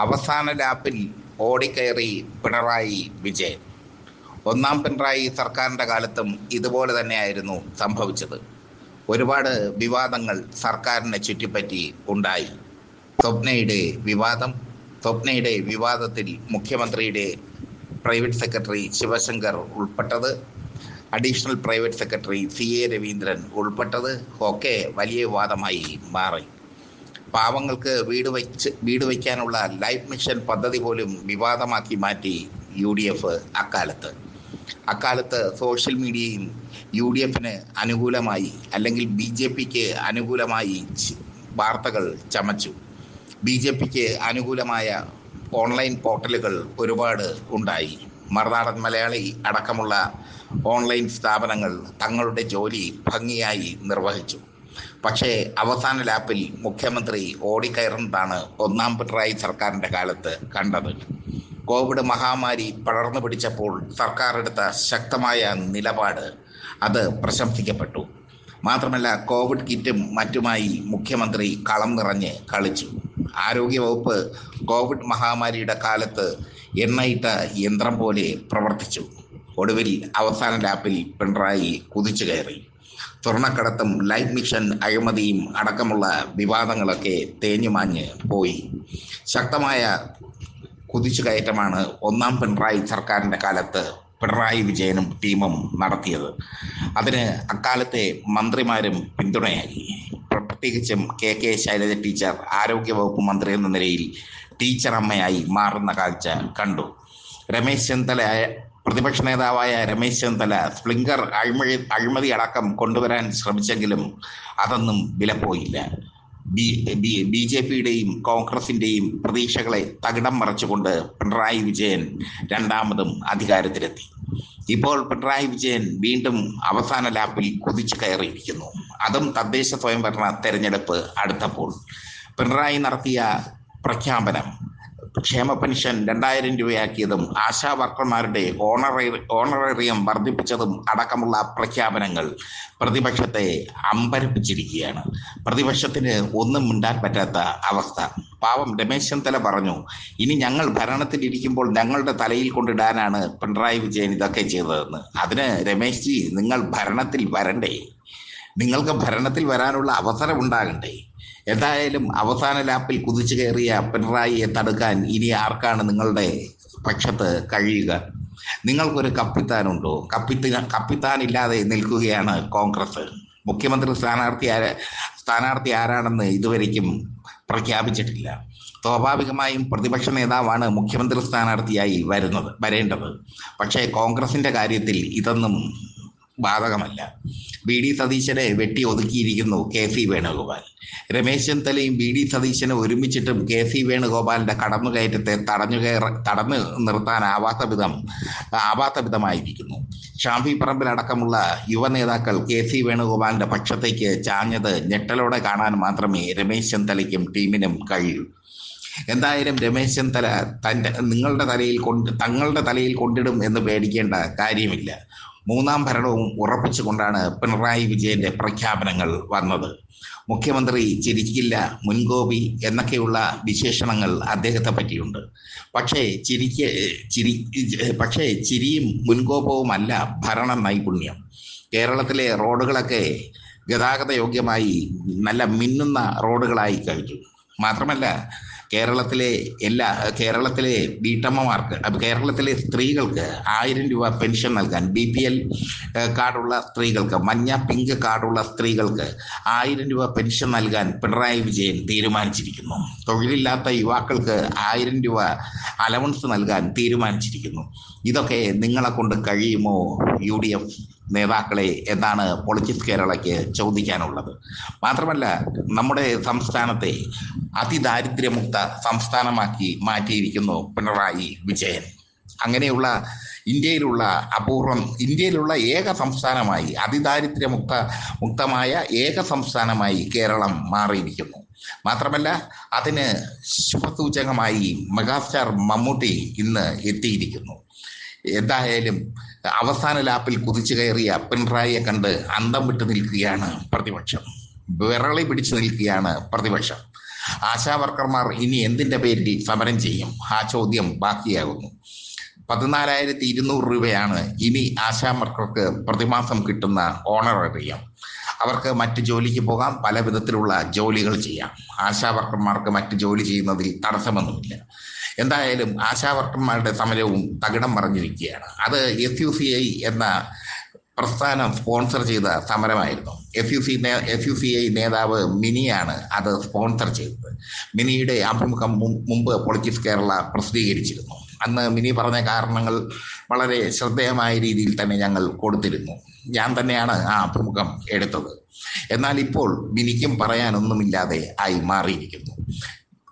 അവസാന ലാപ്പിൽ ഓടിക്കയറി പിണറായി വിജയൻ. ഒന്നാം പിണറായി സർക്കാരിന്റെ കാലത്തും ഇതുപോലെ തന്നെയായിരുന്നു സംഭവിച്ചത്. ഒരുപാട് വിവാദങ്ങൾ സർക്കാരിനെ ചുറ്റിപ്പറ്റി ഉണ്ടായി. സ്വപ്നയുടെ വിവാദം സ്വപ്നയുടെ വിവാദത്തിൽ മുഖ്യമന്ത്രിയുടെ private secretary Sivasankar ഉൾപ്പെട്ടത് additional private secretary C A Raveendran ഉൾപ്പെട്ടത് ഒക്കെ വലിയ വിവാദമായി മാറി. പാവങ്ങൾക്ക് വീട് വെച്ച് വീട് വയ്ക്കാനുള്ള ലൈഫ് മിഷൻ പദ്ധതി പോലും വിവാദമാക്കി മാറ്റി യു ഡി എഫ് അക്കാലത്ത്. അക്കാലത്ത് സോഷ്യൽ മീഡിയയും യു ഡി എഫിന് അനുകൂലമായി അല്ലെങ്കിൽ ബി ജെ പിക്ക് അനുകൂലമായി വാർത്തകൾ ചമച്ചു. ബി ജെ പിക്ക് അനുകൂലമായ ഓൺലൈൻ പോർട്ടലുകൾ ഒരുപാട് ഉണ്ടായി. മറുനാടൻ മലയാളി അടക്കമുള്ള ഓൺലൈൻ സ്ഥാപനങ്ങൾ തങ്ങളുടെ ജോലി ഭംഗിയായി നിർവഹിച്ചു. പക്ഷേ അവസാന ലാപ്പിൽ മുഖ്യമന്ത്രി ഓടിക്കയറുന്നതാണ് ഒന്നാം പിണറായി സർക്കാരിന്റെ കാലത്ത് കണ്ടത്. കോവിഡ് മഹാമാരി പടർന്നു പിടിച്ചപ്പോൾ സർക്കാർ എടുത്ത ശക്തമായ നിലപാട് അത് പ്രശംസിക്കപ്പെട്ടു. മാത്രമല്ല കോവിഡ് കിറ്റും മറ്റുമായി മുഖ്യമന്ത്രി കളം നിറഞ്ഞ് കളിച്ചു. ആരോഗ്യവകുപ്പ് കോവിഡ് മഹാമാരിയുടെ കാലത്ത് എണ്ണയിട്ട യന്ത്രം പോലെ പ്രവർത്തിച്ചു. ഒടുവിൽ അവസാന ലാപ്പിൽ പിണറായി കുതിച്ചു കയറി. സ്വർണക്കടത്തും ലൈഫ് മിഷൻ അഴിമതിയും അടക്കമുള്ള വിവാദങ്ങളൊക്കെ തേഞ്ഞുമാഞ്ഞ് പോയി. ശക്തമായ കുതിച്ചുകയറ്റമാണ് ഒന്നാം പിണറായി സർക്കാരിന്റെ കാലത്ത് പിണറായി വിജയനും ടീമും നടത്തിയത്. അതിന് അക്കാലത്തെ മന്ത്രിമാരും പിന്തുണയായി. പ്രത്യേകിച്ചും കെ കെ ശൈലജ ടീച്ചർ ആരോഗ്യവകുപ്പ് മന്ത്രി എന്ന നിലയിൽ ടീച്ചർ അമ്മയായി മാറുന്ന കാഴ്ച കണ്ടു. രമേശ് ചെന്നിത്തല പ്രതിപക്ഷ നേതാവായ രമേശ് ചെന്നിത്തല സ്പ്ലിങ്കർ അഴിമതി അഴിമതി അടക്കം കൊണ്ടുവരാൻ ശ്രമിച്ചെങ്കിലും അതൊന്നും വിലപ്പോയില്ല. ബി ബി ജെ പിയുടെയും കോൺഗ്രസിന്റെയും പ്രതീക്ഷകളെ തകിടം മറച്ചുകൊണ്ട് പിണറായി വിജയൻ രണ്ടാമതും അധികാരത്തിലെത്തി. ഇപ്പോൾ പിണറായി വിജയൻ വീണ്ടും അവസാന ലാപ്പിൽ കുതിച്ചു കയറിയിരിക്കുന്നു. അതും തദ്ദേശ സ്വയംഭരണ തെരഞ്ഞെടുപ്പ് അടുത്തപ്പോൾ. പിണറായി നടത്തിയ പ്രഖ്യാപനം ക്ഷേമ പെൻഷൻ രണ്ടായിരം രൂപയാക്കിയതും ആശാ വർക്കർമാരുടെ ഓണറേ ഓണറേറിയം വർദ്ധിപ്പിച്ചതും അടക്കമുള്ള പ്രഖ്യാപനങ്ങൾ പ്രതിപക്ഷത്തെ അമ്പരപ്പിച്ചിരിക്കുകയാണ്. പ്രതിപക്ഷത്തിന് ഒന്നും മിണ്ടാൻ പറ്റാത്ത അവസ്ഥ. പാവം രമേശ് ചെന്നിത്തല പറഞ്ഞു ഇനി ഞങ്ങൾ ഭരണത്തിൽ ഇരിക്കുമ്പോൾ ഞങ്ങളുടെ തലയിൽ കൊണ്ടിടാനാണ് പിണറായി വിജയൻ ഇതൊക്കെ ചെയ്തതെന്ന്. അതിന് രമേശ് ജി നിങ്ങൾ ഭരണത്തിൽ വരണ്ടേ? നിങ്ങൾക്ക് ഭരണത്തിൽ വരാനുള്ള അവസരം ഉണ്ടാകണ്ടേ എന്തായാലും അവസാന ലാപ്പിൽ കുതിച്ചു കയറിയ പിണറായിയെ തടുക്കാൻ ഇനി ആർക്കാണ് നിങ്ങളുടെ പക്ഷത്ത് കഴിയുക? നിങ്ങൾക്കൊരു കപ്പിത്താനുണ്ടോ? കപ്പിത്താൻ ഇല്ലാതെ നിൽക്കുകയാണ് കോൺഗ്രസ്. മുഖ്യമന്ത്രി സ്ഥാനാർത്ഥി ആര സ്ഥാനാർത്ഥി ആരാണെന്ന് ഇതുവരേക്കും പ്രഖ്യാപിച്ചിട്ടില്ല. സ്വാഭാവികമായും പ്രതിപക്ഷ നേതാവാണ് മുഖ്യമന്ത്രി സ്ഥാനാർത്ഥിയായി വരുന്നത് വരേണ്ടത്. പക്ഷേ കോൺഗ്രസിന്റെ കാര്യത്തിൽ ഇതൊന്നും ബാധകമല്ല. ബി ഡി സതീശനെ വെട്ടി ഒതുക്കിയിരിക്കുന്നു കെ സി വേണുഗോപാൽ. രമേശ് ചെന്നിത്തലയും ബി ഡി സതീശനെ ഒരുമിച്ചിട്ടും കെ സി വേണുഗോപാലിന്റെ കടന്നുകയറ്റത്തെ തടഞ്ഞു കയറ തടഞ്ഞു നിർത്താനാവാത്ത വിധം ആവാത്ത വിധമായിരിക്കുന്നു ഷാഫി പറമ്പിലടക്കമുള്ള യുവ നേതാക്കൾ കെ സി വേണുഗോപാലിന്റെ പക്ഷത്തേക്ക് ചാഞ്ഞത് ഞെട്ടലോടെ കാണാൻ മാത്രമേ രമേശ് ചെന്നിത്തലയ്ക്കും ടീമിനും കഴിയൂ. എന്തായാലും രമേശ് ചെന്നിത്തല തന്റെ നിങ്ങളുടെ തലയിൽ കൊണ്ട് തങ്ങളുടെ തലയിൽ കൊണ്ടിടും എന്ന് പേടിക്കേണ്ട കാര്യമില്ല. മൂന്നാം ഭരണവും ഉറപ്പിച്ചുകൊണ്ടാണ് പിണറായി വിജയന്റെ പ്രഖ്യാപനങ്ങൾ വന്നത്. മുഖ്യമന്ത്രി ചിരിക്കില്ല മുൻകോപി എന്നൊക്കെയുള്ള വിശേഷണങ്ങൾ അദ്ദേഹത്തെ പറ്റിയുണ്ട്. പക്ഷേ ചിരിക്ക് ചിരി പക്ഷേ ചിരിയും മുൻകോപവുമല്ല ഭരണ നൈപുണ്യം. കേരളത്തിലെ റോഡുകളൊക്കെ ഗതാഗത യോഗ്യമായി നല്ല മിന്നുന്ന റോഡുകളായി കഴിഞ്ഞു. മാത്രമല്ല കേരളത്തിലെ എല്ലാ കേരളത്തിലെ വീട്ടമ്മമാർക്ക് കേരളത്തിലെ സ്ത്രീകൾക്ക് ആയിരം രൂപ പെൻഷൻ നൽകാൻ ബി പി എൽ കാർഡുള്ള സ്ത്രീകൾക്ക് മഞ്ഞ പിങ്ക് കാർഡുള്ള സ്ത്രീകൾക്ക് ആയിരം രൂപ പെൻഷൻ നൽകാൻ പിണറായി വിജയൻ തീരുമാനിച്ചിരിക്കുന്നു. തൊഴിലില്ലാത്ത യുവാക്കൾക്ക് ആയിരം രൂപ അലവൻസ് നൽകാൻ തീരുമാനിച്ചിരിക്കുന്നു. ഇതൊക്കെ നിങ്ങളെ കൊണ്ട് കഴിയുമോ? യു ഡി എഫ് നേതാക്കളെ എന്നാണ് പൊളിറ്റിക്സ് കേരളയ്ക്ക് ചോദിക്കാനുള്ളത്. മാത്രമല്ല നമ്മുടെ സംസ്ഥാനത്തെ അതിദാരിദ്ര്യമുക്ത സംസ്ഥാനമാക്കി മാറ്റിയിരിക്കുന്നു പിണറായി വിജയൻ. അങ്ങനെയുള്ള ഇന്ത്യയിലുള്ള അപൂർവം ഇന്ത്യയിലുള്ള ഏക സംസ്ഥാനമായി അതിദാരിദ്ര്യമുക്ത മുക്തമായ ഏക സംസ്ഥാനമായി കേരളം മാറിയിരിക്കുന്നു. മാത്രമല്ല അതിന് ശുഭസൂചകമായി മെഗാസ്റ്റാർ മമ്മൂട്ടി ഇന്ന് എത്തിയിരിക്കുന്നു. എന്തായാലും അവസാന ലാപ്പിൽ കുതിച്ചു കയറിയ പിണറായിയെ കണ്ട് അന്തം വിട്ടു നിൽക്കുകയാണ് പ്രതിപക്ഷം. വിരളി പിടിച്ചു നിൽക്കുകയാണ് പ്രതിപക്ഷം. ആശാവർക്കർമാർ ഇനി എന്തിന്റെ പേരിൽ സമരം ചെയ്യും? ആ ചോദ്യം ബാക്കിയാകുന്നു. പതിനാലായിരത്തി ഇരുന്നൂറ് രൂപയാണ് ഇനി ആശാ വർക്കർക്ക് പ്രതിമാസം കിട്ടുന്ന ഓണററിയം. അവർക്ക് മറ്റ് ജോലിക്ക് പോകാം പല വിധത്തിലുള്ള ജോലികൾ ചെയ്യാം. ആശാവർക്കർമാർക്ക് മറ്റ് ജോലി ചെയ്യുന്നതിൽ തടസ്സമൊന്നുമില്ല. എന്തായാലും ആശാവർക്കന്മാരുടെ സമരവും തകിടം പറഞ്ഞിരിക്കുകയാണ് അത് എസ് യു സി ഐ എന്ന പ്രസ്ഥാനം സ്പോൺസർ ചെയ്ത സമരമായിരുന്നു. S U C S U C I നേതാവ് മിനിയാണ് അത് സ്പോൺസർ ചെയ്തത്. മിനിയുടെ അഭിമുഖം മുമ്പ് പൊളിറ്റിക്സ് കേരള പ്രസിദ്ധീകരിച്ചിരുന്നു. അന്ന് മിനി പറഞ്ഞ കാരണങ്ങൾ വളരെ ശ്രദ്ധേയമായ രീതിയിൽ തന്നെ ഞങ്ങൾ കൊടുത്തിരുന്നു. ഞാൻ തന്നെയാണ് ആ അഭിമുഖം എടുത്തത്. എന്നാൽ ഇപ്പോൾ മിനിക്കും പറയാനൊന്നുമില്ലാതെ ആയി മാറിയിരിക്കുന്നു.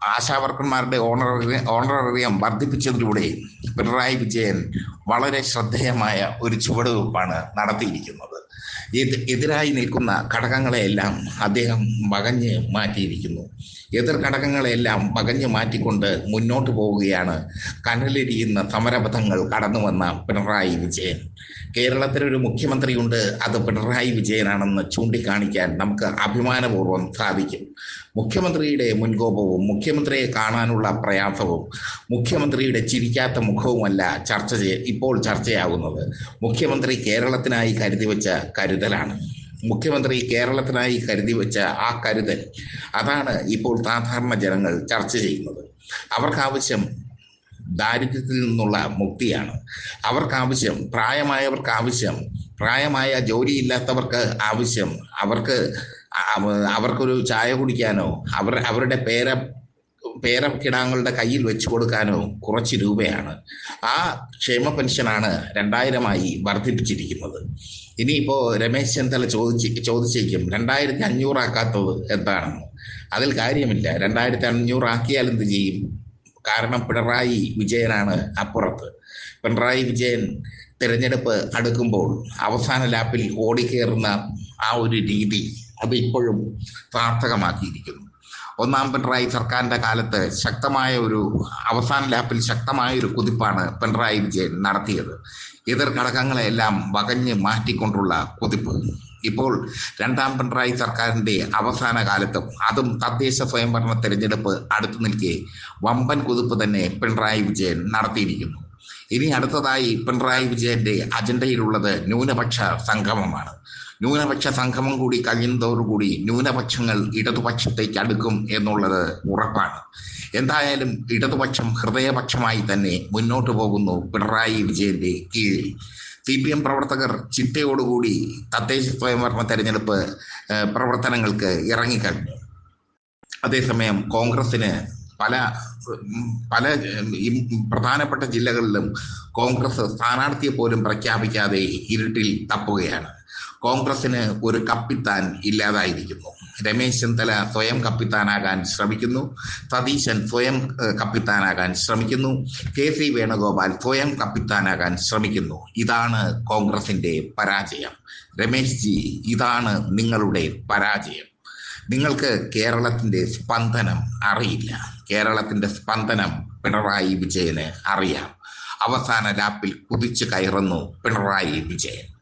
ആശാവർക്കന്മാരുടെ ഓണററി ഓണററിയം വർദ്ധിപ്പിച്ചതിലൂടെ പിണറായി വിജയൻ വളരെ ശ്രദ്ധേയമായ ഒരു ചുവടുവെപ്പാണ് നടത്തിയിരിക്കുന്നത്. എതിരായി നിൽക്കുന്ന ഘടകങ്ങളെയെല്ലാം അദ്ദേഹം വകഞ്ഞ് മാറ്റിയിരിക്കുന്നു. എതിർ ഘടകങ്ങളെല്ലാം വകഞ്ഞു മാറ്റിക്കൊണ്ട് മുന്നോട്ട് പോവുകയാണ്. കനലിരിയുന്ന സമരപഥങ്ങൾ കടന്നു വന്ന പിണറായി വിജയൻ. കേരളത്തിലൊരു മുഖ്യമന്ത്രിയുണ്ട് അത് പിണറായി വിജയനാണെന്ന് ചൂണ്ടിക്കാണിക്കാൻ നമുക്ക് അഭിമാനപൂർവം സാധിക്കും. മുഖ്യമന്ത്രിയുടെ മുൻകോപവും മുഖ്യമന്ത്രിയെ കാണാനുള്ള പ്രയാസവും മുഖ്യമന്ത്രിയുടെ ചിരിക്കാത്ത മുഖവുമല്ല ചർച്ച ഇപ്പോൾ ചർച്ചയാകുന്നത് മുഖ്യമന്ത്രി കേരളത്തിനായി കരുതി വെച്ച കരുതലാണ്. മുഖ്യമന്ത്രി കേരളത്തിനായി കരുതി വെച്ച ആ കരുതൽ അതാണ് ഇപ്പോൾ സാധാരണ ജനങ്ങൾ ചർച്ച ചെയ്യുന്നത്. അവർക്കാവശ്യം ദാരിദ്ര്യത്തിൽ നിന്നുള്ള മുക്തിയാണ്. അവർക്കാവശ്യം പ്രായമായവർക്ക് ആവശ്യം പ്രായമായ ജോലിയില്ലാത്തവർക്ക് ആവശ്യം അവർക്ക് അവർക്കൊരു ചായ കുടിക്കാനോ അവർ അവരുടെ പേര പേരക്കിടാങ്ങളുടെ കയ്യിൽ വെച്ചു കൊടുക്കാനോ കുറച്ച് രൂപയാണ്. ആ ക്ഷേമ പെൻഷനാണ് രണ്ടായിരമായി വർദ്ധിപ്പിച്ചിരിക്കുന്നത്. ഇനിയിപ്പോ രമേശ് ചെന്നിത്തല ചോദിച്ച് ചോദിച്ചേക്കും രണ്ടായിരത്തി അഞ്ഞൂറാക്കാത്തത് എന്താണെന്ന്? അതിൽ കാര്യമില്ല. രണ്ടായിരത്തി അഞ്ഞൂറാക്കിയാൽ എന്ത് ചെയ്യും? കാരണം പിണറായി വിജയനാണ് അപ്പുറത്ത്. പിണറായി വിജയൻ തിരഞ്ഞെടുപ്പ് അടുക്കുമ്പോൾ അവസാന ലാപ്പിൽ ഓടിക്കേറുന്ന ആ ഒരു രീതി അത് ഇപ്പോഴും സാർത്ഥകമാക്കിയിരിക്കുന്നു. ഒന്നാം പിണറായി സർക്കാരിന്റെ കാലത്ത് ശക്തമായ ഒരു അവസാന ലാപ്പിൽ ശക്തമായ ഒരു കുതിപ്പാണ് പിണറായി വിജയൻ നടത്തിയത്. എതിർ ഘടകങ്ങളെല്ലാം വകഞ്ഞ് മാറ്റിക്കൊണ്ടുള്ള കുതിപ്പ്. ഇപ്പോൾ രണ്ടാം പിണറായി സർക്കാരിന്റെ അവസാന കാലത്തും അതും തദ്ദേശ സ്വയംഭരണ തെരഞ്ഞെടുപ്പ് അടുത്തു നിൽക്കെ വമ്പൻ കുതിപ്പ് തന്നെ പിണറായി വിജയൻ നടത്തിയിരിക്കുന്നു. ഇനി അടുത്തതായി പിണറായി വിജയന്റെ അജണ്ടയിലുള്ളത് ന്യൂനപക്ഷ സംഗമമാണ്. ന്യൂനപക്ഷ സംഗമം കൂടി കഴിയുന്നതോടുകൂടി ന്യൂനപക്ഷങ്ങൾ ഇടതുപക്ഷത്തേക്ക് അടുക്കും എന്നുള്ളത് ഉറപ്പാണ്. എന്തായാലും ഇടതുപക്ഷം ഹൃദയപക്ഷമായി തന്നെ മുന്നോട്ട് പോകുന്നു പിണറായി വിജയന്റെ കീഴിൽ. സി പി എം പ്രവർത്തകർ ചിട്ടയോടുകൂടി തദ്ദേശ സ്വയംഭരണ തെരഞ്ഞെടുപ്പ് പ്രവർത്തനങ്ങൾക്ക് ഇറങ്ങിക്കഴിഞ്ഞു. അതേസമയം കോൺഗ്രസിന് പല പല പ്രധാനപ്പെട്ട ജില്ലകളിലും കോൺഗ്രസ് സ്ഥാനാർത്ഥിയെ പോലും പ്രഖ്യാപിക്കാതെ ഇരുട്ടിൽ തപ്പുകയാണ്. കോൺഗ്രസിന് ഒരു കപ്പിത്താൻ ഇല്ലാതായിരിക്കുന്നു. രമേശ് ചെന്നിത്തല സ്വയം കപ്പിത്താനാകാൻ ശ്രമിക്കുന്നു. സതീശൻ സ്വയം കപ്പിത്താനാകാൻ ശ്രമിക്കുന്നു. കെ സി വേണുഗോപാൽ സ്വയം കപ്പിത്താനാകാൻ ശ്രമിക്കുന്നു. ഇതാണ് കോൺഗ്രസിന്റെ പരാജയം. രമേശ് ജി ഇതാണ് നിങ്ങളുടെ പരാജയം. നിങ്ങൾക്ക് കേരളത്തിന്റെ സ്പന്ദനം അറിയില്ല. കേരളത്തിന്റെ സ്പന്ദനം പിണറായി വിജയന് അറിയാം. അവസാന ലാപ്പിൽ കുതിച്ചു കയറുന്നു പിണറായി വിജയൻ.